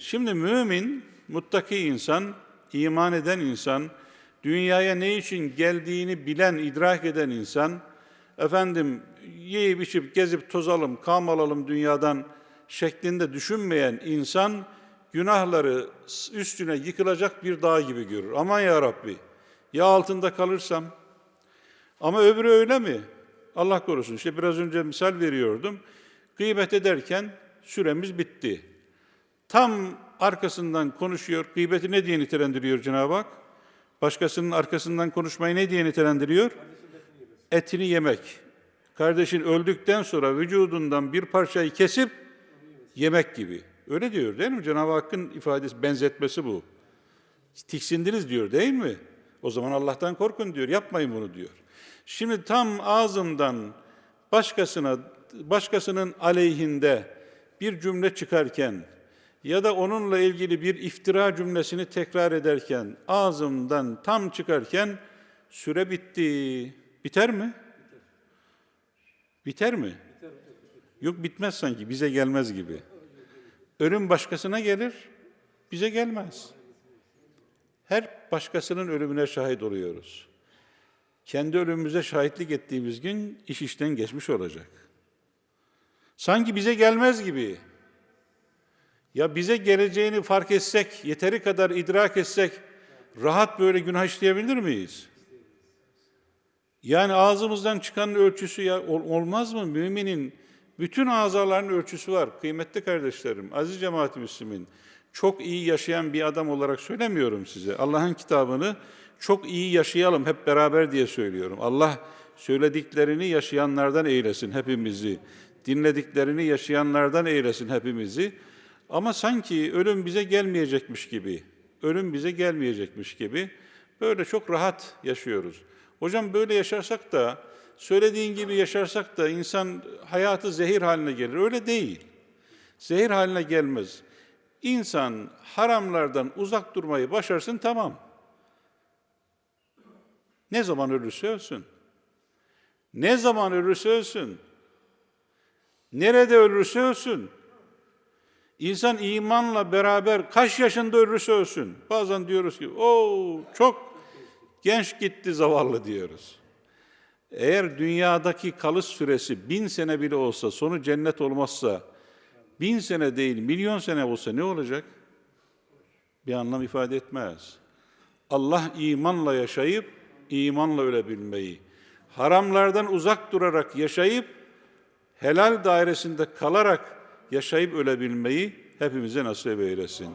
Şimdi mümin, muttaki insan, iman eden insan, dünyaya ne için geldiğini bilen, idrak eden insan, efendim yiyip içip gezip tozalım, kam alalım dünyadan şeklinde düşünmeyen insan, günahları üstüne yıkılacak bir dağ gibi görür. Aman ya Rabbi, ya altında kalırsam, ama öbürü öyle mi? Allah korusun. İşte biraz önce misal veriyordum. Gıybet ederken süremiz bitti. Tam arkasından konuşuyor. Gıybeti ne diye nitelendiriyor Cenab-ı Hak? Başkasının arkasından konuşmayı ne diye nitelendiriyor? Etini yemek. Kardeşin öldükten sonra vücudundan bir parçayı kesip yemek gibi. Öyle diyor değil mi? Cenab-ı Hakk'ın ifadesi, benzetmesi bu. Tiksindiniz diyor değil mi? O zaman Allah'tan korkun diyor. Yapmayın bunu diyor. Şimdi tam ağzımdan başkasına başkasının aleyhinde bir cümle çıkarken ya da onunla ilgili bir iftira cümlesini tekrar ederken ağzımdan tam çıkarken süre bitti. Biter mi? Biter mi? Yok bitmez sanki bize gelmez gibi. Ölüm başkasına gelir, bize gelmez. Her başkasının ölümüne şahit oluyoruz. Kendi ölümümüze şahitlik ettiğimiz gün iş işten geçmiş olacak. Sanki bize gelmez gibi. Ya bize geleceğini fark etsek, yeteri kadar idrak etsek, rahat böyle günah işleyebilir miyiz? Yani ağzımızdan çıkanın ölçüsü ya ol- olmaz mı? Müminin bütün azaların ölçüsü var. Kıymetli kardeşlerim, aziz cemaat Müslümin, çok iyi yaşayan bir adam olarak söylemiyorum size. Allah'ın kitabını çok iyi yaşayalım hep beraber diye söylüyorum. Allah söylediklerini yaşayanlardan eylesin hepimizi. Dinlediklerini yaşayanlardan eylesin hepimizi. Ama sanki ölüm bize gelmeyecekmiş gibi, ölüm bize gelmeyecekmiş gibi böyle çok rahat yaşıyoruz. Hocam böyle yaşarsak da, söylediğin gibi yaşarsak da insan hayatı zehir haline gelir. Öyle değil. Zehir haline gelmez. İnsan haramlardan uzak durmayı başarsın tamam. Ne zaman ölürse ölsün. Ne zaman ölürse ölsün. Nerede ölürse ölsün. İnsan imanla beraber kaç yaşında ölürse ölsün. Bazen diyoruz ki o çok genç gitti zavallı diyoruz. Eğer dünyadaki kalış süresi bin sene bile olsa sonu cennet olmazsa bin sene değil milyon sene olsa ne olacak? Bir anlam ifade etmez. Allah imanla yaşayıp imanla ölebilmeyi, haramlardan uzak durarak yaşayıp helal dairesinde kalarak yaşayıp ölebilmeyi hepimize nasip eylesin.